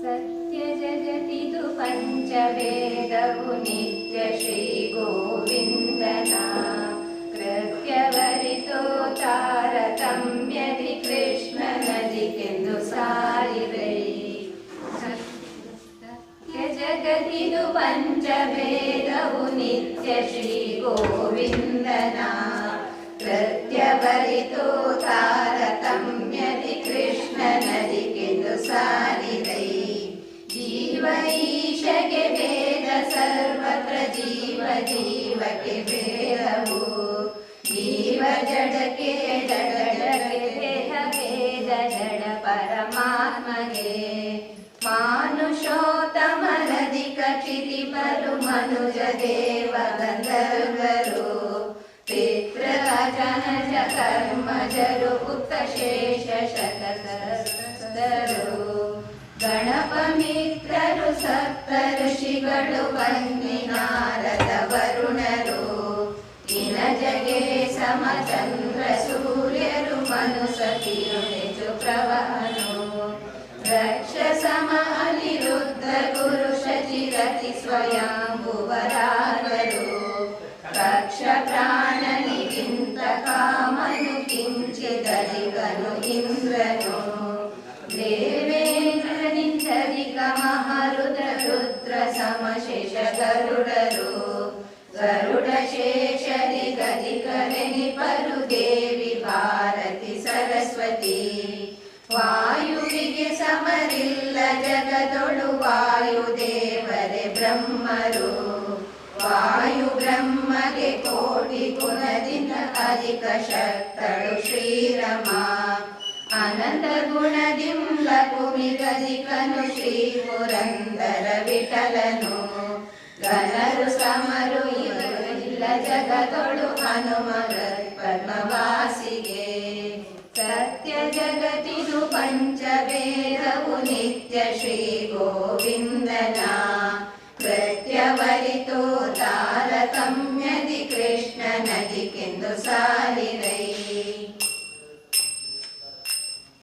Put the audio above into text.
सत्यजगति तु पञ्चवेदौ नित्य श्रीगोविन्दना कृत्यवरितो तारतम्यदि कृष्णनदि किन्तु सारिवै। सत्यजगति तु पञ्चवेदौ नित्य श्रीगोविन्दना कृत्यवरितो तारतम्यदि कृष्णनदि किन्तु सारि ಈಶಗೆ ಭೇದ ಸರ್ವತ್ರ ಜೀವ ಜೀವಕ್ಕೆ ಭೇದವು. ಜೀವ ಜಡಕ್ಕೆ ಜಡ ಜಡಕ್ಕೆ ದೇಹ ಭೇದ ಜಡ ಪರಮಾತ್ಮಗೆ. ಮಾನುಷೋತ್ತಮರಧಿಕ ಚಿರಿಪರು ಮನುಜ ದೇವ ಗಂಧರ್ವರು. ಪಿತೃಜನಜ ಕರ್ಮಜರು ಉಕ್ತ ಶೇಷ ಶತಕರು ಗಣಪ ಮಿತ್ರರು ಸಪ್ತ ಋಷಿಗಳು ನಾರದ ವರುಣರು ಇನ ಜಗೆ ಸಮಚಂದ್ರ ಸೂರ್ಯರು ಮನು ಸತಿಯು ಹೆಚ್ಚು ಪ್ರವಹನು. ರಕ್ಷ ಸಮ ಅನಿರುದ್ಧ ಗುರು ಶಚಿರತಿ ಸ್ವಯಂಭುವರಾದರು. ರಕ್ಷ ಪ್ರಾಣನಿಗಿಂತ ಗರುಡರು ಗರುಡ ಶೇಷರಿ ಗದಿಕರೆನಿಪರು ದೇವಿ ಭಾರತಿ ಸರಸ್ವತಿ. ವಾಯುವಿಗೆ ಸಮರಿಲ್ಲ ಜಗದೊಳು ವಾಯು ದೇವರೇ ಬ್ರಹ್ಮರು. ವಾಯು ಬ್ರಹ್ಮಗೆ ಕೋಟಿ ಗುಣದಿಂದ ಅಧಿಕ ಶಕ್ತಳು ಶ್ರೀರಮ. ಅನಂತ ಗುಣದಿಂದ ಕುಮಿಗದಿಕನು ಶ್ರೀ ಪುರಂದರ ವಿಠಲನು ಗಣರು ಸಮರು ಇವರಿಲ್ಲ ಜಗದೊಳು ಹನುಮರ ಪದ್ಮವಾಸಿಗೆ ಸತ್ಯ ಜಗತಿದು ಪಂಚವೇದವು ನಿತ್ಯ ಶ್ರೀ ಗೋವಿಂದನ ಕೃತ್ಯವರಿತೋ ತಾರತಮ್ಯದಿ ಕೃಷ್ಣ ನದಿಗೆಂದು ಸಾರಿರೈ